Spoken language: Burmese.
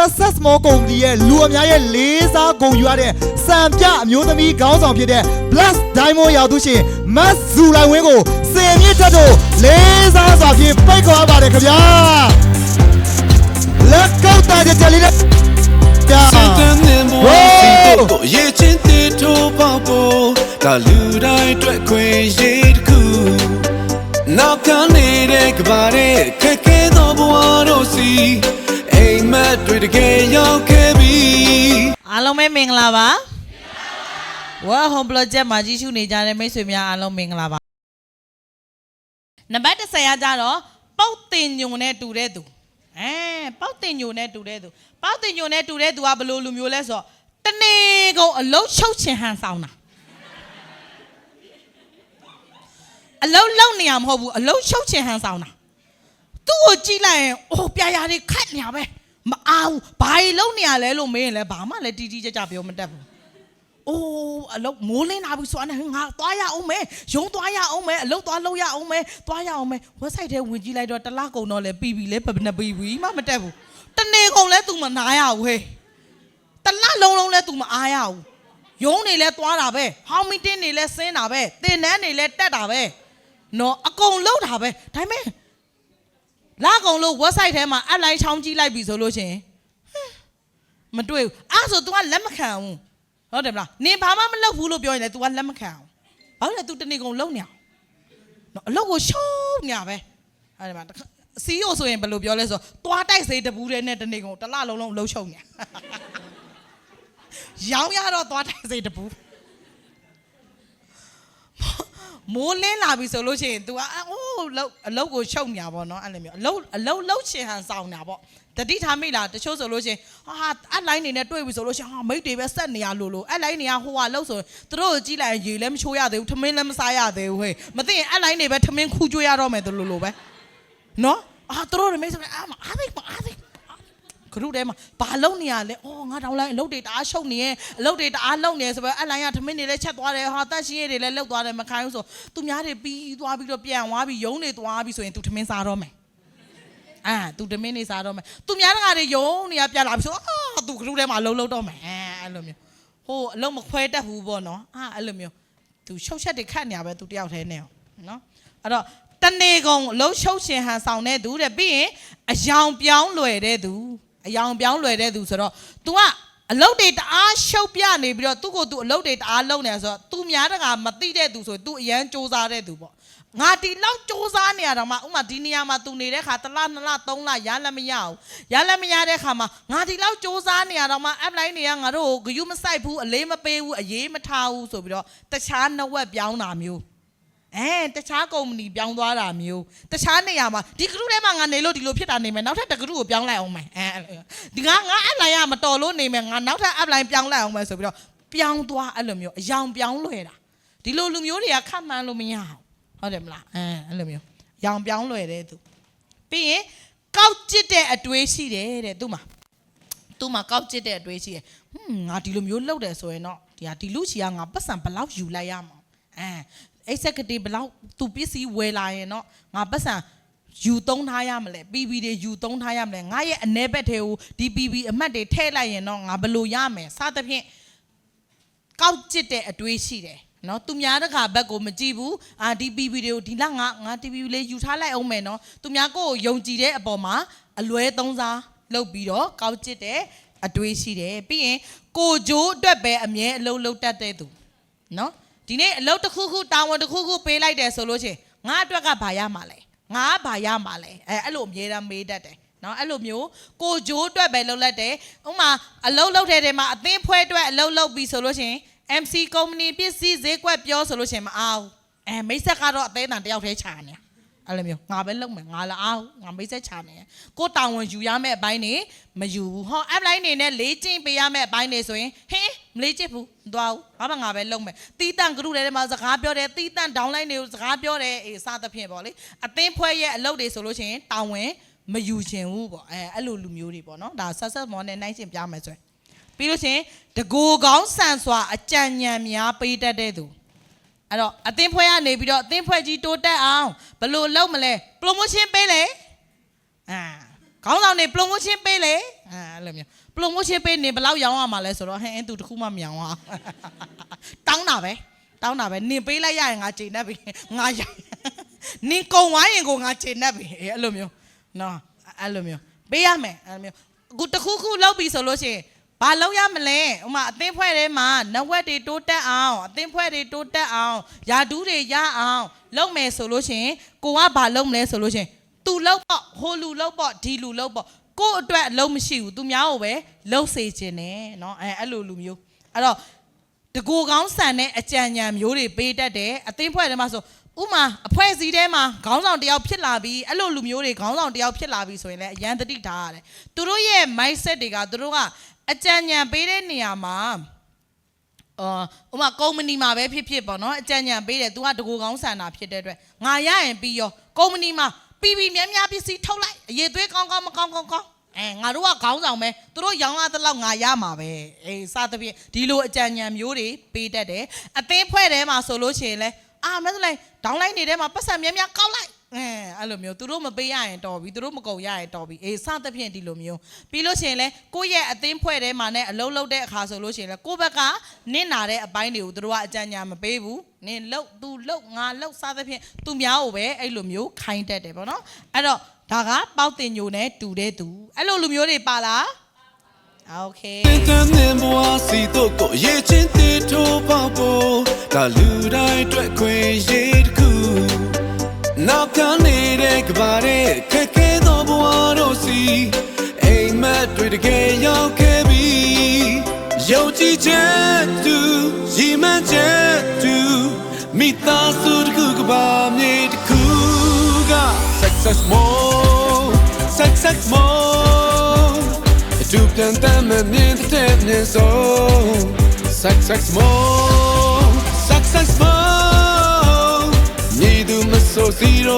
success small ကုမ္ပဏီရဲ့လူအများရဲ့လေးစားဂုဏ်ယူရတဲ့စံပြအမျိုးသမီးခေါင်းဆောင်ဖြစ်တဲ့ Plus Diamond ရောက်သူရှင်မတ်ဇူလိုင်ဝင်းကိုစင်မြင့်တက်တို့လေးစားစွာဖြင့်ပိတ်ခေါ်ရပါတယ်ခင်ဗျာလက်ကောက်တာကြကြလေးနဲ့ကြာစင်တန်းနေမို့စီတော့ရေချင်းတီထိုးပေါဖို့ဒါလူတိုင်းအတွက်ခွင့်ရည်တစ်ခုနောက်ကနေတဲ့ကဘာတဲ့ခက်ခဲသောဘဝတို့စီ အိမ်မက်တွေတကယ်ရောက်ခဲ့ပြီအားလုံးပဲမင်္ဂလာပါဝါဟ ோம் ပရိုဂျက်မှာကြီးစုနေကြတဲ့မိတ်ဆွေများအားလုံးမင်္ဂလာပါနံပါတ်10ရကြတော့ပေါက်တင်ညုံနဲ့တူတဲ့သူအဲပေါက်တင်ညုံနဲ့တူတဲ့သူပေါက်တင်ညုံနဲ့တူတဲ့သူကဘယ်လိုလူမျိုးလဲဆိုတော့တနေ့ကုန်အလုံးချုပ်ချင်ဟန်ဆောင်တာအလုံးလုံးနေရမဟုတ်ဘူးအလုံးချုပ်ချင်ဟန်ဆောင်တာသူ့ကိုကြည့်လိုက်ရင်အိုးပြာရာတွေခတ်နေရပဲ မအားဘူးဘာကြီးလုံးနေရလဲလို့မေးရင်လည်းဘာမှလည်းတီးတီးကြကြပြောမတတ်ဘူးအိုးအလုတ်မိုးလင်းလာပြီဆိုတော့ငါသွားရအောင်မယ်ရုံးသွားရအောင်မယ်အလုတ်သွားလုပ်ရအောင်မယ်သွားရအောင်မယ် website ထဲဝင်ကြည့်လိုက်တော့တစ်လားကုန်တော့လဲပြီးပြီလဲဘယ်နဲ့ပြီးပြီမှမတက်ဘူးတနေ့ကုန်လဲ तू မနာရဘူးဟဲ့တစ်လားလုံးလုံးလဲ तू မအားရဘူးရုံးနေလဲသွားတာပဲဟောင်းမီတင်းနေလဲဆင်းတာပဲတင်တန်းနေလဲတက်တာပဲနော်အကုန်လုံးတာပဲဒါပေမဲ့ လာကုန်လို့ website ထဲမှာ app လိုက်ချောင်းကြည့်လိုက်ပြီဆိုလို့ရှရင်ဟမ်မတွေ့ဘူးအဲ့ဆို तू ကလက်မခံဘူးဟုတ်တယ်မလားနင်ဘာမှမလုပ်ဘူးလို့ပြောရင်လည်း तू ကလက်မခံအောင်ဘာလို့လဲ तू တနေ့ကုန်လုံနေအောင်နော်အလုပ်ကိုရှုံးနေရပဲအဲ့ဒီမှာတစ်ခါစီယိုဆိုရင်ဘယ်လိုပြောလဲဆိုတော့သွားတိုက်စေးတပူးတဲ့နဲ့တနေ့ကုန်တစ်လလုံးလုံးအလုပ်ရှုံနေရောင်းရတော့သွားတိုက်စေးတပူး မိုးလင်းလာပြီဆိုလို့ရှိရင် तू ကအိုးလောက်အလုတ်ကိုရှုံညာပေါ့နော်အဲ့လိုမျိုးအလုတ်အလုတ်လှုပ်ချင်ဟန်ဆောင်ညာပေါ့တတိထားမိလားတချို့ဆိုလို့ရှိရင်ဟာအက်လိုင်းနေနဲ့တွေ့ပြီဆိုလို့ရှိရင်ဟာမိတ်တွေပဲဆက်နေရလို့လို့အက်လိုင်းနေကဟိုကလှုပ်ဆိုရင်သူတို့ကိုကြည့်လိုက်ရင်ရေလည်းမချိုးရသေးဘူးထမင်းလည်းမစားရသေးဘူးဟဲ့မသိရင်အက်လိုင်းနေပဲထမင်းခူးကျွေးရတော့မယ်သူလိုလိုပဲနော်အာသူတို့တွေမိတ်ဆိုရင်အာမအားသိမအားသိ ဂရုထဲမှာဘာလုံနေရလဲ။အော်ငါတောင်းလိုက်အလုပ်တွေတအားရှုပ်နေရဲ့အလုပ်တွေတအားလုံနေဆိုပဲအလိုင်းကထမင်းတွေလည်းချက်သွားတယ်ဟာတန့်ရှင်းရည်တွေလည်းလောက်သွားတယ်မခိုင်းဘူးဆိုသူများတွေပြီးသွားပြီးတော့ပြန်သွားပြီးယုံနေသွားပြီးဆိုရင်သူထမင်းစားတော့မယ်။အာသူထမင်းနေစားတော့မယ်။သူများတကာတွေယုံနေရပြလာပြီးဆိုအာသူဂရုထဲမှာလုံလုံတော့မယ်အဲ့လိုမျိုး။ဟိုအလုံးမခွဲတတ်ဘူးပေါ့နော်။အာအဲ့လိုမျိုးသူရှုပ်ချက်တွေခတ်နေရပဲသူတယောက်တည်းနဲ့နော်။အဲ့တော့တနေကုန်အလုံးရှုပ်ရှင်ဟန်ဆောင်တဲ့သူတဲ့ပြီးရင်အယောင်ပြောင်းလွယ်တဲ့သူ။ အယောင်ပြောင်းလွယ်တဲ့သူဆိုတော့ तू ကအလုတ်တွေတအားရှုပ်ပြနေပြီးတော့သူ့ကို तू အလုတ်တွေတအားလုံနေဆိုတော့ तू များတကမသိတဲ့သူဆိုရင် तू အရန်စူးစားတဲ့သူပေါ့ငါဒီလောက်စူးစားနေရတော့မှဥမာဒီနေရာမှာ तू နေတဲ့ခါတစ်လနှစ်လသုံးလရလည်းမရဘူးရလည်းမရတဲ့ခါမှာငါဒီလောက်စူးစားနေရတော့မှ app line တွေကငါတို့ကိုဂယုမဆိုင်ဘူးအလေးမပေးဘူးအရေးမထားဘူးဆိုပြီးတော့တခြားနှဝက်ပြောင်းတာမျိုး အဲတခြားကုမ္ပဏီပြောင်းသွားတာမျိုးတခြားနေရာမှာဒီကရုထဲမှာငါနေလို့ဒီလိုဖြစ်တာနေမယ်နောက်ထပ်တကရုကိုပြောင်းလိုက်အောင်မယ်အဲအဲ့လိုဒီငါငါ app line ကမတော်လို့နေမယ်ငါနောက်ထပ် app line ပြောင်းလိုက်အောင်မယ်ဆိုပြီးတော့ပြောင်းသွားအဲ့လိုမျိုးအယောင်ပြောင်းလွယ်တာဒီလိုလူမျိုးတွေကခတ်မှန်းလို့မရဘူးဟုတ်တယ်မလားအဲအဲ့လိုမျိုးရောင်ပြောင်းလွယ်တဲ့သူပြီးရင်ကောက်ကျစ်တဲ့အတွေးရှိတယ်တဲ့သူ့မှာသူ့မှာကောက်ကျစ်တဲ့အတွေးရှိတယ်ဟွန်းငါဒီလိုမျိုးလုပ်တယ်ဆိုရင်တော့ဒီဟာဒီလူချီကငါပတ်စံဘယ်လောက်ယူလိုက်ရမှာအဲ executive ဘယ်လောက်သူပစ္စည်းဝယ်လာရင်တော့ငါပတ်စံယူသုံးထားရမလဲ PB တွေယူသုံးထားရမလဲငါရဲ့အနေဘက်ထဲကိုဒီ PB အမှတ်တွေထည့်လိုက်ရင်တော့ငါဘယ်လိုရမယ်စသဖြင့်ကောက်ကျစ်တဲ့အတွေးရှိတယ်နော်သူများတခါဘက်ကိုမကြည့်ဘူးအာဒီ PB တွေကိုဒီလောက်ငါငါ PB လေးယူထားလိုက်အောင်မယ်နော်သူများကိုယ်ကိုယုံကြည်တဲ့အပေါ်မှာအလွဲသုံးစားလုပ်ပြီးတော့ကောက်ကျစ်တဲ့အတွေးရှိတယ်ပြီးရင်ကိုဂျိုးအတွက်ပဲအမြဲအလုံးလုံးတတ်တဲ့သူနော် ဒီနေ့အလုပ်တစ်ခုခုတာဝန်တစ်ခုခုပေးလိုက်တယ်ဆိုလို့ချင်းငါအတွက်ကဘာရမှာလဲငါဘာရမှာလဲအဲအဲ့လိုအမြဲတမ်းမေးတတ်တယ်နော်အဲ့လိုမျိုးကိုဂျိုးအတွက်ပဲလုပ်လိုက်တယ်ဥပမာအလုပ်လုပ်တဲ့တဲမှာအသင်းဖွဲ့အတွက်အလုပ်လုပ်ပြီးဆိုလို့ချင်း MC ကုမ္ပဏီပစ္စည်းဈေးကွက်ပြောဆိုလို့ချင်းမအားဘူးအဲမိတ်ဆက်ကတော့အသေးအံတယောက်တည်းခြာနေအဲ့လိုမျိုးငါပဲလုပ်မယ်ငါလာအောင်ငါမိတ်ဆက်ခြာနေကိုတာဝန်ယူရမယ့်အပိုင်းနေမယူဘူးဟော app line နေနဲ့လေးကျင့်ပေးရမယ့်အပိုင်းနေဆိုရင်ဟင်း မလေးကျင့်ဘူးမသွားဘူးဘာမှငါပဲလုပ်မယ်တီးတန့်ကရုထဲမှာစကားပြောတယ်တီးတန့် downline တွေကိုစကားပြောတယ်အေးစသဖြင့်ပေါ့လေအသင်းဖွဲ့ရဲ့အလုပ်တွေဆိုလို့ချင်းတာဝန်မယူချင်ဘူးပေါ့အဲအဲ့လိုလူမျိုးတွေပေါ့နော်ဒါဆက်ဆက်မောနဲ့နိုင်ရှင်ပြမယ်ဆိုရင်ပြီးလို့ရှရင်တကူကောင်းဆန်စွာအကြံဉာဏ်များပေးတတ်တဲ့သူအဲ့တော့အသင်းဖွဲ့ကနေပြီးတော့အသင်းဖွဲ့ကြီးတိုးတက်အောင်ဘယ်လို့လုပ်မလဲ promotion ပေးလေအာ ခေါင်းဆောင်နေ promotion ပေးလေအဲအဲ့လိုမျိုး promotion ပေးနေဘယ်လောက်ရောင်းရမှာလဲဆိုတော့ဟဲ့အင်းသူတစ်ခုမှမရောင်းအောင်တောင်းတာပဲတောင်းတာပဲနင်ပေးလိုက်ရရင်ငါချိန်နေပြီငါရနင်ကုံဝိုင်းရင်ကိုငါချိန်နေပြီအဲ့လိုမျိုးနော်အဲ့လိုမျိုးပေးရမယ်အဲ့လိုမျိုးအခုတစ်ခုခုလောက်ပြီဆိုလို့ရှိရင်ဘာလောက်ရမလဲဥမာအသင်းဖွဲ့ထဲမှာနဝက်တွေတိုးတက်အောင်အသင်းဖွဲ့တွေတိုးတက်အောင်ယာဒူးတွေရအောင်လုပ်မယ်ဆိုလို့ရှိရင်ကိုကဘာလုပ်မလဲဆိုလို့ရှိရင် သူလောက်ပေါ့ဟိုလူလောက်ပေါ့ဒီလူလောက်ပေါ့ကို့အတွက်အလုံးမရှိဘူးသူများကိုပဲလှုပ်စေခြင်းနဲ့เนาะအဲအဲ့လိုလူမျိုးအဲ့တော့တကူကောင်းဆန်တဲ့အကြံဉာဏ်မျိုးတွေပေးတတ်တယ်အသိဖွဲ့ထဲမှာဆိုဥမာအဖွဲ့အစည်းထဲမှာခေါင်းဆောင်တယောက်ဖြစ်လာပြီးအဲ့လိုလူမျိုးတွေခေါင်းဆောင်တယောက်ဖြစ်လာပြီးဆိုရင်လည်းအရန်တတိထားရတယ်သူတို့ရဲ့ mindset တွေကသူတို့ကအကြံဉာဏ်ပေးတဲ့နေရာမှာ အော်ဥမာကုမ္ပဏီမှာပဲဖြစ်ဖြစ်ပေါ့နော်အကြံဉာဏ်ပေးတယ် तू ကတကူကောင်းဆန္ဒဖြစ်တဲ့အတွက်ငါရရင်ပြီးရောကုမ္ပဏီမှာ ပြီးပြီးများများပစ္စည်းထုတ်လိုက်အရေးသွေးကောင်းကောင်းမကောင်းကောင်းကောင်းအဲငါတို့ကခေါင်းဆောင်ပဲသူတို့ရောင်းရတဲ့လောက်ငါရမှာပဲအေးစသဖြင့်ဒီလိုအကြံဉာဏ်မျိုးတွေပေးတတ်တယ်အသင်းဖွဲ့ထဲမှာဆိုလို့ရှိရင်လဲအာမင်းလိုက်ဒေါင်းလိုက်နေထဲမှာပတ်စံများများကောက်လိုက် အဲအဲ့လိုမျိုးသူတို့မပေးရရင်တော်ပြီသူတို့မကုန်ရရင်တော်ပြီအေးစသဖြင့်ဒီလိုမျိုးပြီးလို့ရှိရင်လဲကိုယ့်ရဲ့အသင်းဖွဲ့ထဲမှာနဲ့အလုံးလုံးတဲ့အခါဆိုလို့ရှိရင်လဲကိုယ့်ဘက်ကနင့်နာတဲ့အပိုင်းတွေကိုသူတို့ကအကြံဉာဏ်မပေးဘူးနင်လှုပ်သူလှုပ်ငါလှုပ်စသဖြင့်သူများကိုပဲအဲ့လိုမျိုးခိုင်းတတ်တယ်ပေါ့နော်အဲ့တော့ဒါကပေါက်တင်ညိုနဲ့တူတဲ့သူအဲ့လိုလူမျိုးတွေပါလားโอเค တင်တန်းနေဘွားစီတော့ကိုရေချင်းတေထိုးပေါဖို့ဒါလူတိုင်းအတွက်ခွင့်ရည်တစ်ခု နောက်ကနေတဲ့ကဘာတဲ့ခက်ခဲသောဘဝတို့စီအိမ်မက်တွေတကယ်ရောက်ခဲ့ပြီယုံကြည်ချက်သူရည်မှန်းချက်သူမိသားစုတစ်ခုကဘာမြေတစ်ခုက success more success more အတူပြန်တမ်းမမြင်တဲ့မြင်ဆုံး success more success more ညီ သူမဆို zero